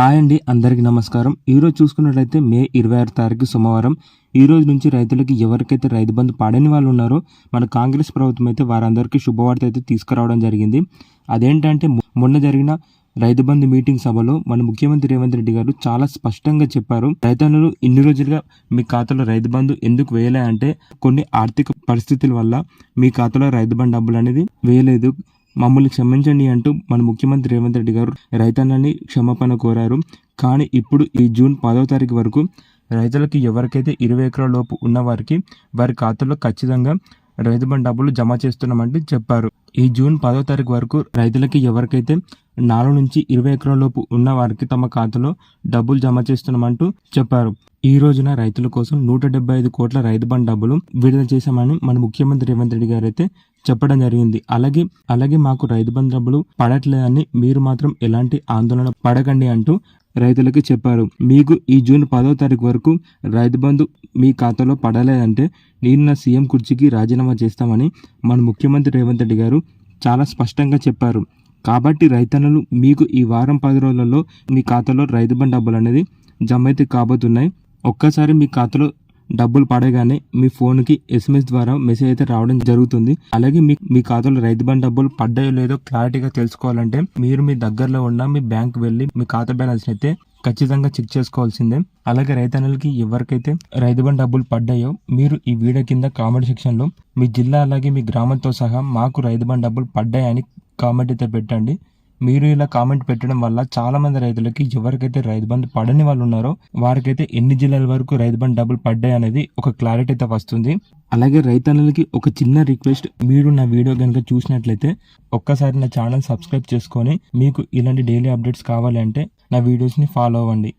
Hi అండి అందరికీ నమస్కారం. ఈరోజు చూసుకున్నట్లయితే మే ఇరవై ఆరు తారీఖు సోమవారం. ఈ రోజు నుంచి రైతులకి ఎవరికైతే రైతు బంధు పాడని వాళ్ళు ఉన్నారో మన కాంగ్రెస్ ప్రభుత్వం అయితే వారందరికీ శుభవార్త అయితే తీసుకురావడం జరిగింది. అదేంటంటే మొన్న జరిగిన రైతు బంధు మీటింగ్ సభలో మన ముఖ్యమంత్రి రేవంత్ రెడ్డి గారు చాలా స్పష్టంగా చెప్పారు. రైతన్నులు ఇన్ని రోజులుగా మీ ఖాతాలో రైతు బంధు ఎందుకు వేయలే అంటే కొన్ని ఆర్థిక పరిస్థితుల వల్ల మీ ఖాతాలో రైతు బంధు డబ్బులు అనేది వేయలేదు. మమ్మల్ని క్షమించండి అంటూ మన ముఖ్యమంత్రి రేవంత్ రెడ్డి గారు రైతన్నని క్షమాపణ కోరారు. కానీ ఇప్పుడు ఈ జూన్ పదో తారీఖు వరకు రైతులకి ఎవరికైతే ఇరవై ఎకరాల లోపు ఉన్న వారికి వారి ఖాతాలో ఖచ్చితంగా రైతు బంధు డబ్బులు జమ చేస్తున్నామంటే చెప్పారు. ఈ జూన్ పదో తారీఖు వరకు రైతులకి ఎవరికైతే నాలుగు నుంచి ఇరవై ఎకరాల లోపు ఉన్న వారికి తమ ఖాతాలో డబ్బులు జమ చేస్తున్నామంటూ చెప్పారు. ఈ రోజున రైతుల కోసం నూట డెబ్బై ఐదు కోట్ల రైతు బంధు డబ్బులు విడుదల చేశామని మన ముఖ్యమంత్రి రేవంత్ రెడ్డి గారు అయితే చెప్పడం జరిగింది. అలాగే అలాగే మాకు రైతు బంధు డబ్బులు పడట్లేదని మీరు మాత్రం ఎలాంటి ఆందోళన పడకండి అంటూ రైతులకు చెప్పారు. మీకు ఈ జూన్ పదో తారీఖు వరకు రైతు బంధు మీ ఖాతాలో పడలేదంటే నేను నా సీఎం కుర్చీకి రాజీనామా చేస్తామని మన ముఖ్యమంత్రి రేవంత్ రెడ్డి గారు చాలా స్పష్టంగా చెప్పారు. కాబట్టి రైతన్నలు మీకు ఈ వారం పది రోజులలో మీ ఖాతాలో రైతు బంధు డబ్బులు అనేది జమ అయితే కాబోతున్నాయి. ఒక్కసారి మీ ఖాతాలో డబ్బులు పడగానే మీ ఫోన్కి ఎస్ఎంఎస్ ద్వారా మెసేజ్ అయితే రావడం జరుగుతుంది. అలాగే మీ మీ ఖాతాలో రైతు బంధు డబ్బులు పడ్డాయో లేదో క్లారిటీగా తెలుసుకోవాలంటే మీరు మీ దగ్గరలో ఉన్న మీ బ్యాంక్ వెళ్ళి మీ ఖాతా బ్యాలెన్స్ అయితే ఖచ్చితంగా చెక్ చేసుకోవాల్సిందే. అలాగే రైతన్నలకి ఎవరికైతే రైతు బంధు డబ్బులు పడ్డాయో మీరు ఈ వీడియో కింద కామెంట్ సెక్షన్లో మీ జిల్లా అలాగే మీ గ్రామంతో సహా మాకు రైతు బంధు డబ్బులు పడ్డాయని కామెంట్ అయితే పెట్టండి. మీరు ఇలా కామెంట్ పెట్టడం వల్ల చాలా మంది రైతులకి ఎవరికైతే రైతు బంధు పడని వాళ్ళు ఉన్నారో వారికైతే ఎన్ని జిల్లాల వరకు రైతు బంధు డబ్బులు పడ్డాయి అనేది ఒక క్లారిటీ అయితే వస్తుంది. అలాగే రైతన్నలకి ఒక చిన్న రిక్వెస్ట్ మీరు నా వీడియో కనుక చూసినట్లయితే ఒక్కసారి నా ఛానల్ సబ్స్క్రైబ్ చేసుకొని మీకు ఇలాంటి డైలీ అప్డేట్స్ కావాలి అంటే నా వీడియోస్ని ఫాలో అవ్వండి.